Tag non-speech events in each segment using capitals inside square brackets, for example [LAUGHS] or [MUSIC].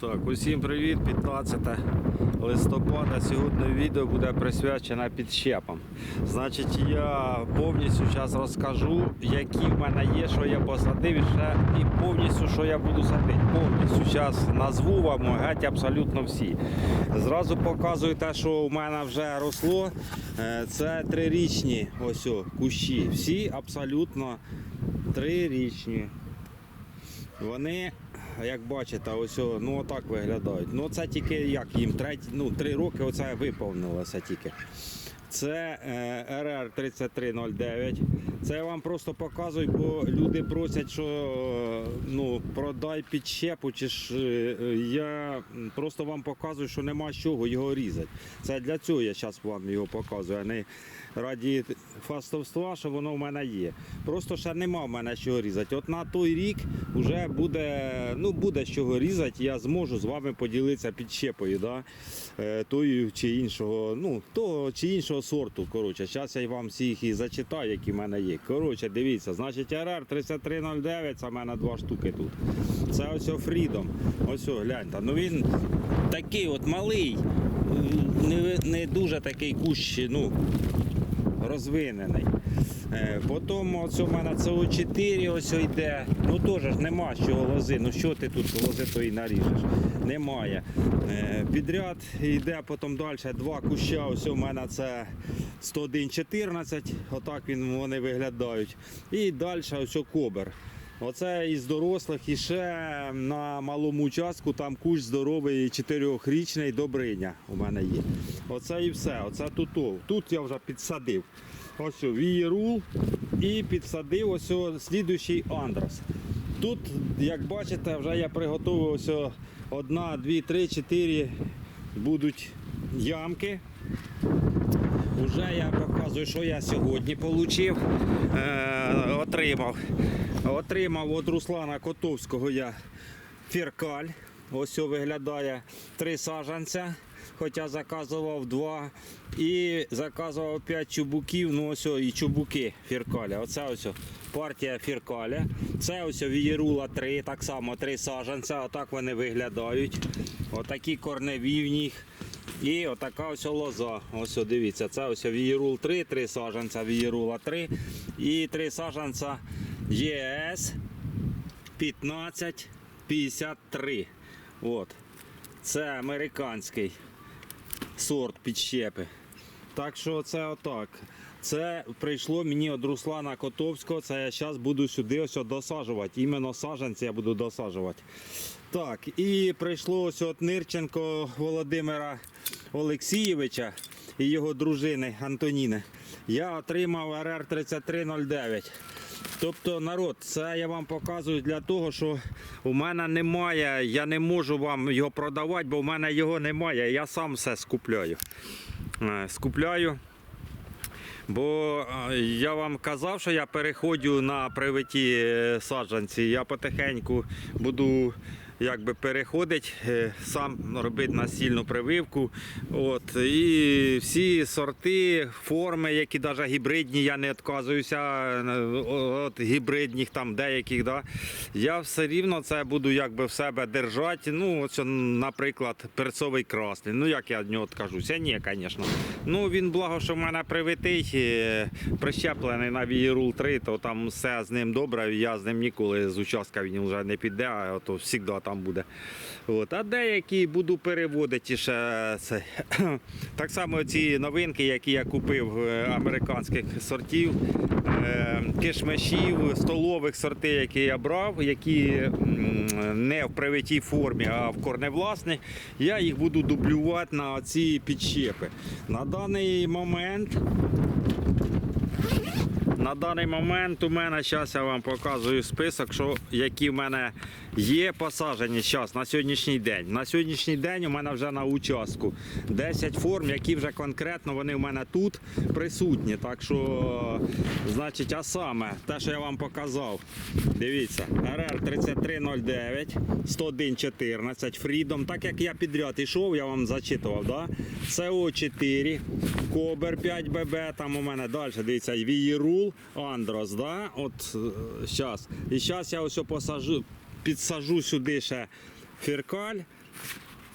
Так, усім привіт, 15 листопада. Сьогодні відео буде присвячене підщепам. Значить, я повністю зараз розкажу, які в мене є, що я посадив і ще і повністю, що я буду садити. Повністю зараз назву вам геть абсолютно всі. Зразу показую те, що в мене вже росло. Е, Це трирічні ось о, кущі. Всі абсолютно трирічні. Вони, як бачите, ось ну отак виглядають. Ну це тільки як їм третій, ну, три роки оце виповнилося тільки. Це е, РР 3309. Це я вам просто показую, бо люди просять, що е, ну, продай підщепу, чи ж е, я просто вам показую, що нема чого його різати. Це для цього я зараз вам його показую, а не раді фастовства, що воно в мене є. Просто ще нема в мене чого різати. От на той рік вже буде, ну, буде з чого різати, я зможу з вами поділитися підщепою. Да? Е, тої чи іншого, ну, того чи іншого сорту. Коротше, зараз я вам всіх і зачитаю, які в мене є. Коротше, дивіться, значить РР 3309, це в мене два штуки тут. Це ось Freedom. Ось, гляньте. Ну він такий от малий, не, не дуже такий кущ, ну, розвинений. Е, Потім ось у мене СО4 ось йде. Ну теж нема з чого лози. Ну що ти тут лози то і наріжеш? Немає. Е, Підряд йде потім далі два куща. Ось у мене це 101,14. Отак він, вони виглядають. І далі ось кобер. Оце із дорослих і ще на малому участку там кущ здоровий чотирьохрічний Добриня у мене є. Оце і все. Оце тут. Тут я вже підсадив. Ось вієрул і підсадив ось слідуючий андрос. Тут, як бачите, вже я приготував ось одна, дві, три, чотири будуть ямки. Уже я показую, що я сьогодні отримав. Е, отримав. Отримав від Руслана Котовського я фіркаль. Ось виглядає три саджанця. Хоча заказував два. І заказував п'ять чубуків. Ну ось і чубуки фіркаля. Оце ось партія фіркаля. Це ось вієрула 3, так само три саджанця. Отак вони виглядають. Отакі корневі в них. І отака ось лоза. Ось дивіться, це ось вієрул 3, 3 саджанця вієрула 3 і 3 саджанця ЄС 1553. От. Це американський сорт підщепи. Так що це отак. Це прийшло мені від Руслана Котовського. Це я зараз буду сюди ось досаджувати. Іменно саджанці я буду досаджувати. Так, і прийшло ось от Нирченко Володимира Олексійовича і його дружини Антоніни. Я отримав РР 3309. Тобто, народ, це я вам показую для того, що у мене немає, я не можу вам його продавати, бо в мене його немає. Я сам все скупляю. Е, Скупляю. Бо е, я вам казав, що я переходжу на привиті е, саджанці. Я потихеньку буду якби переходити, е, сам робити насільну прививку. От, і всі сорти, форми, які навіть гібридні, я не відказуюся від гібридних там деяких. Да, я все рівно це буду якби в себе держати. Ну, ось, наприклад, перцовий красний. Ну як я від нього відкажуся? Ні, звісно. Ну він благо, що в мене привитий, е, прищеплений на вієрул 3, то там все з ним добре. Я з ним ніколи з участка він вже не піде, а то завжди там буде. От. А деякі буду переводити ще це. [CLEARS THROAT] Так само ці новинки, які я купив е, американських сортів, е, кишмешів, столових сортів, які я брав, які не в привитій формі, а в корневласних, я їх буду дублювати на ці підщепи. На даний момент. На даний момент у мене зараз я вам показую список, що які в мене є посаджені зараз на сьогоднішній день. На сьогоднішній день у мене вже на участку 10 форм, які вже конкретно вони в мене тут присутні. Так що, значить, а саме те, що я вам показав, дивіться, РР 3309, 10114, Freedom, так як я підряд йшов, я вам зачитував, да? СО4, Кобер 5 ББ, там у мене далі, дивіться, Вієрул, Андрос, да? От зараз. І зараз я ось посажу, підсажу сюди ще фіркаль.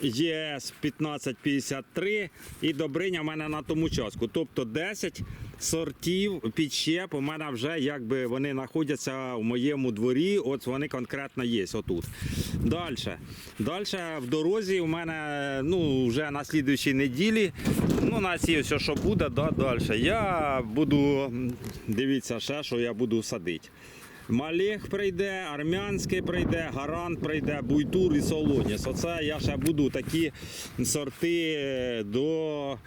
ЄС 1553 і добриня в мене на тому часку. Тобто 10 сортів підщеп у мене вже якби вони знаходяться в моєму дворі. От вони конкретно є отут. Далі. Далі в дорозі у мене ну, вже на слідуючій неділі. Ну, на цій все, що буде, да, далі. Я буду, дивіться, ще що я буду садити. Малех прийде, армянський прийде, гарант прийде, буйтур і солоніс. Оце я ще буду такі сорти е, до.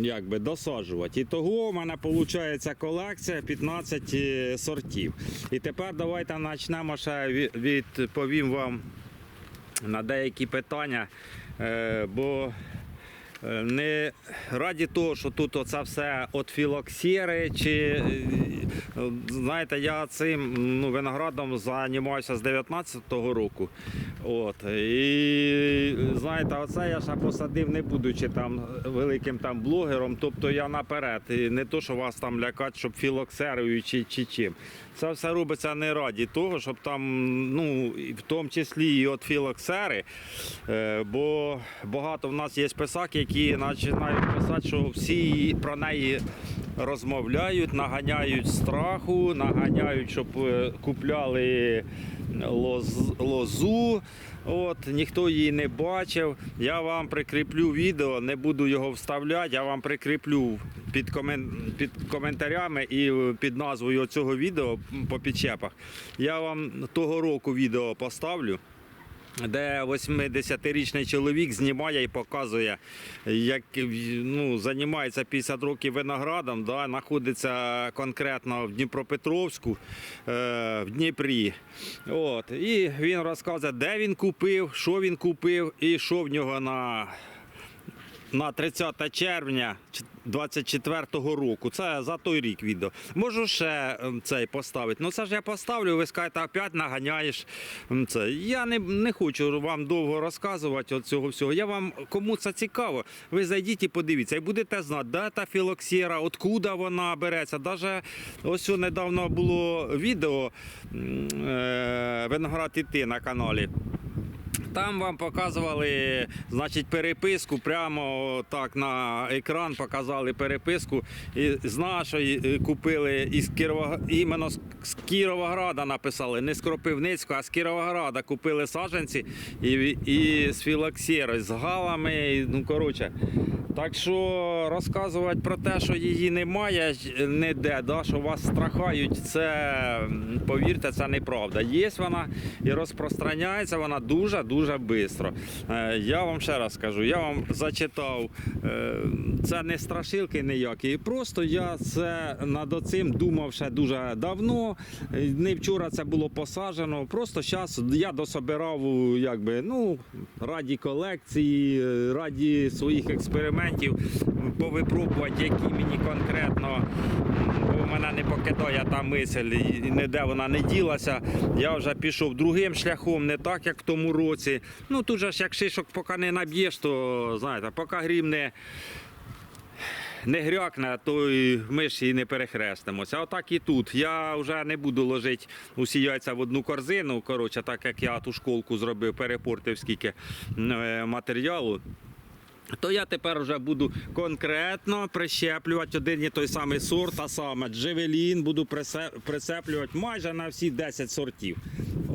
Якби досаджувати. І того в мене виходить колекція 15 е, сортів. І тепер давайте почнемо ще відповім вам на деякі питання. е, Бо е, не раді того, що тут оце все от філоксіри, чи знаєте, я цим ну, виноградом займаюся з 19-го року. От. І знаєте, оце я ще посадив, не будучи там великим там блогером. Тобто я наперед. І не то, що вас там лякати, щоб філоксерою чи, чи чим. Це все робиться не раді того, щоб там, ну, в тому числі і от філоксери. Е, бо багато в нас є писаки, які починають писати, що всі про неї розмовляють, наганяють страху, наганяють, щоб е, купляли лоз, лозу. От, ніхто її не бачив. Я вам прикріплю відео, не буду його вставляти, я вам прикріплю під, комен... під коментарями і е, під назвою цього відео по підчепах. Я вам того року відео поставлю де 80-річний чоловік знімає і показує, як ну, займається 50 років виноградом, да, знаходиться конкретно в Дніпропетровську, е, в Дніпрі. От, і він розказує, де він купив, що він купив і що в нього на на 30 червня 24-го року. Це за той рік відео. Можу ще ем, цей поставити. Ну це ж я поставлю, ви скажете, опять наганяєш. Це. Я не, не хочу вам довго розказувати цього всього. Я вам, кому це цікаво, ви зайдіть і подивіться, і будете знати, де та філоксіра, откуда вона береться. Даже ось недавно було відео е, Виноград іти на каналі. Там вам показували значить, переписку, прямо так на екран показали переписку. І з нашої е, купили із Кірова... іменно з Кіровограда написали, не з Кропивницького, а з Кіровограда купили саджанці і, і з філоксірою, з галами. Ну, коротше. Так що розказувати про те, що її немає ніде, да, що вас страхають, це повірте, це неправда. Є вона і розпространяється вона дуже дуже швидко. Я вам ще раз скажу, я вам зачитав, е, це не страшилки ніякі. Просто я це над цим думав ще дуже давно. Е, Не вчора це було посаджено. Просто зараз я дособирав, якби, ну, раді колекції, е, раді своїх експериментів, повипробувати, які мені конкретно, мене не покидає та мисль, і ніде вона не ділася. Я вже пішов другим шляхом, не так, як в тому році. Ну тут же ж як шишок поки не наб'єш, то знаєте, поки грім не. Не грякне, то і ми ж і не перехрестимося. А отак і тут. Я вже не буду ложити усі яйця в одну корзину. Коротше, так як я ту школку зробив, перепортив скільки е, матеріалу. То я тепер вже буду конкретно прищеплювати один і той самий сорт, а саме джевелін буду присе- присеплювати майже на всі 10 сортів.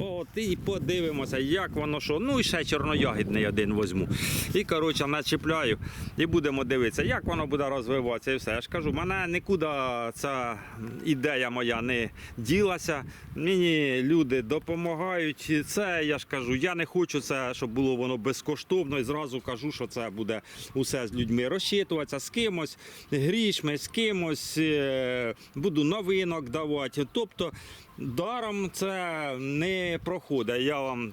От і подивимося, як воно що. Ну і ще чорноягідний один возьму. І коротше начіпляю і будемо дивитися, як воно буде розвиватися. І все. Я ж кажу, мене нікуди ця ідея моя не ділася. Мені люди допомагають. Це я ж кажу, я не хочу це, щоб було воно безкоштовно. І зразу кажу, що це буде усе з людьми розчитуватися з кимось, грішми, з кимось, е, буду новинок давати. Тобто даром це не проходить. Я вам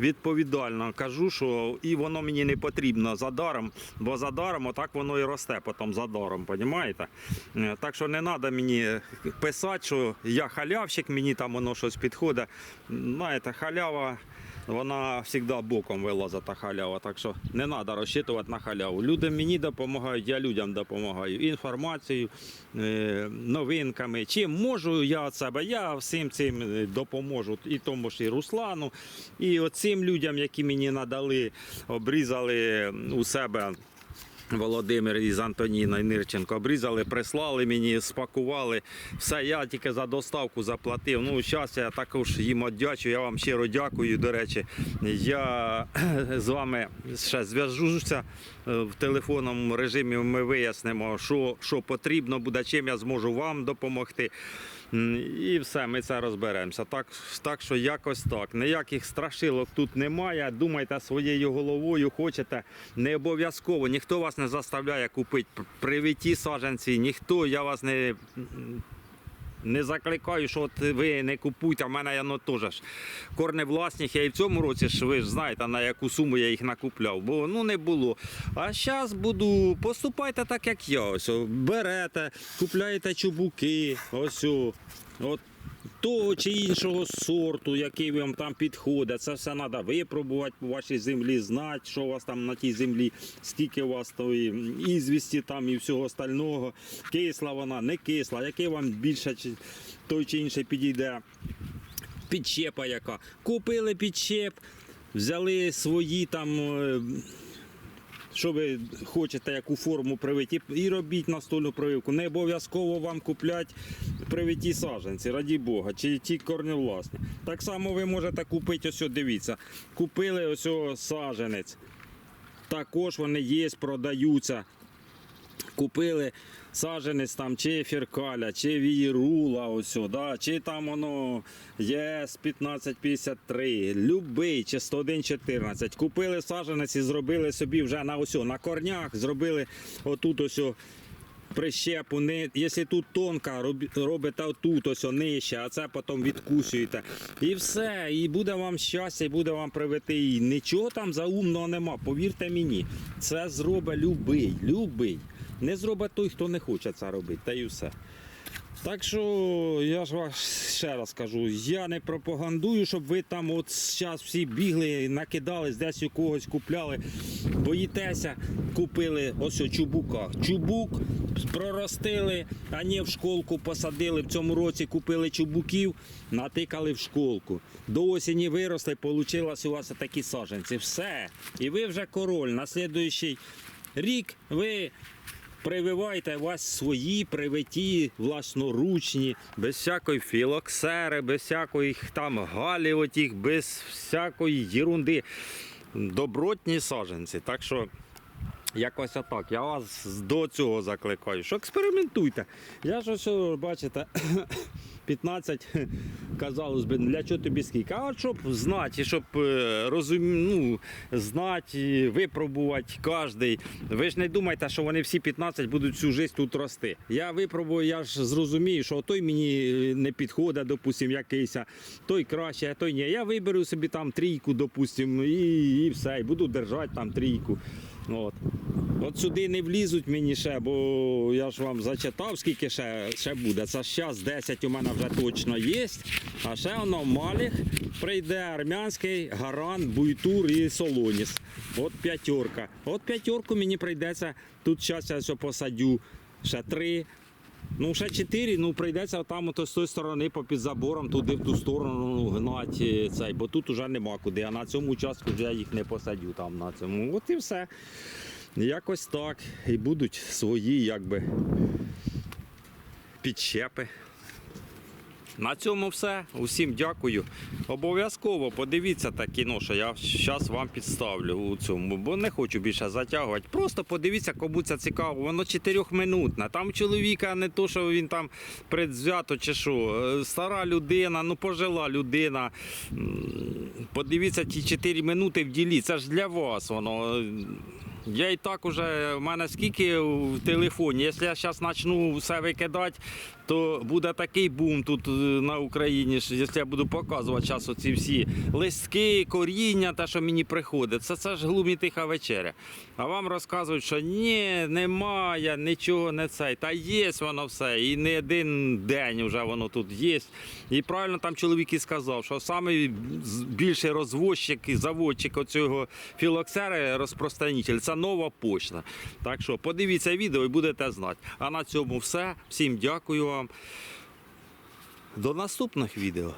відповідально кажу, що і воно мені не потрібно за даром, бо за даром отак воно і росте потім за даром, розумієте? Так що не треба мені писати, що я халявщик, мені там воно щось підходить. Знаєте, халява вона завжди боком вилазить та халява. Так що не треба розчитувати на халяву. Люди мені допомагають, я людям допомагаю. Інформацією, е, новинками. Чим можу я від себе, я всім цим е, допоможу. І тому ж і Руслану, і оцим людям, які мені надали, обрізали у себе. Володимир із Антоніна Нирченко обрізали, прислали мені, спакували. Все, я тільки за доставку заплатив. Ну, зараз я також їм одячу. Я вам щиро дякую. До речі, я [CLEARS THROAT] з вами ще зв'яжуся е, в телефонному режимі. Ми вияснимо, що, що потрібно буде, чим я зможу вам допомогти. І все, ми це розберемося. Так, так що якось так. Ніяких страшилок тут немає. Думайте своєю головою, хочете. Не обов'язково. Ніхто вас не заставляє купити привіті саджанці, ніхто, я вас не. Не закликаю, що от ви не купуйте, в мене воно теж ж корневласник. Я і в цьому році ж ви ж знаєте, на яку суму я їх накупляв, бо ну не було. А зараз буду поступайте так, як я. Ось берете, купляєте чубуки, ось от того чи іншого сорту, який вам там підходить. Це все треба випробувати по вашій землі, знати, що у вас там на тій землі, скільки у вас тої ізвісті там і всього остального. Кисла вона, не кисла, який вам більше той чи інший підійде. Підщепа яка. Купили підщеп, взяли свої там. Що ви хочете, яку форму привити, і робіть настольну прививку. Не обов'язково вам купляти привиті саженці, раді Бога, чи ті корневласні. Так само ви можете купити, ось, дивіться, купили ось саженець. Також вони є, продаються. Купили саджанець там, чи фіркаля, чи вірула, ось, да, чи там воно ЄС 1553, любий, чи 10114. Купили саджанець і зробили собі вже на ось, на корнях, зробили отут ось. Прищепу, не, якщо тут тонка, робите отут ось нижче, а це потім відкусуєте. І все, і буде вам щастя, і буде вам привити. І нічого там заумного нема. Повірте мені, це зробить любий, любий. Не зробить той, хто не хоче це робити, та й все. Так що я ж вас ще раз кажу, я не пропагандую, щоб ви там от зараз всі бігли, накидались, десь у когось купляли. Боїтеся, купили ось чубука. Чубук проростили, а не в школку посадили. В цьому році купили чубуків, натикали в школку. До осені виросли, вийшло у вас такі саджанці. Все. І ви вже король. На слідуючий рік ви Прививайте у вас свої привиті, власноручні, без всякої філоксери, без всякої там галі, отіх, без всякої єрунди. Добротні саженці. Так що якось отак. Я вас до цього закликаю. Що експериментуйте. Я ж ось, бачите, 15, [LAUGHS] казалось би, для чого тобі скільки? А щоб знати, щоб е, розум... ну, знати, випробувати кожний. Ви ж не думайте, що вони всі 15 будуть всю життя тут рости. Я випробую, я ж зрозумію, що той мені е, не підходить, допустим, якийсь, той краще, а той ні. Я виберу собі там трійку, допустим, і, і все, і буду держати там трійку. От. От сюди не влізуть мені ще, бо я ж вам зачитав, скільки ще, ще буде. Це зараз 10 у мене вже точно є. А ще воно Маліх прийде армянський, гаран, буйтур і солоніс. От п'ятерка. От п'ятерку мені прийдеться. Тут зараз я все посадю. Ще три. Ну, ще чотири, ну прийдеться там ото з тої сторони по під забором, туди в ту сторону гнати цей, бо тут уже нема куди. А на цьому участку вже я їх не посадю там на цьому. От і все. Якось так. І будуть свої, якби, підщепи. На цьому все. Усім дякую. Обов'язково подивіться те кіно, що я зараз вам підставлю у цьому, бо не хочу більше затягувати. Просто подивіться, кому це цікаво. Воно чотирьохминутне. Там чоловіка не то, що він там предвзято чи що. Е, Стара людина, ну пожила людина. Подивіться ті 4 минути в ділі. Це ж для вас воно. Я і так уже, в мене скільки в телефоні. Якщо я зараз почну все викидати, то буде такий бум тут е, на Україні, що якщо я буду показувати зараз оці всі листки, коріння, те, що мені приходить, це, це ж глумі тиха вечеря. А вам розказують, що ні, немає, нічого не цей. Та є воно все. І не один день вже воно тут є. І правильно там чоловік і сказав, що найбільший розвозчик і заводчик оцього філоксери розпространитель це нова почта. Так що подивіться відео і будете знати. А на цьому все. Всім дякую вам. До наступних відео.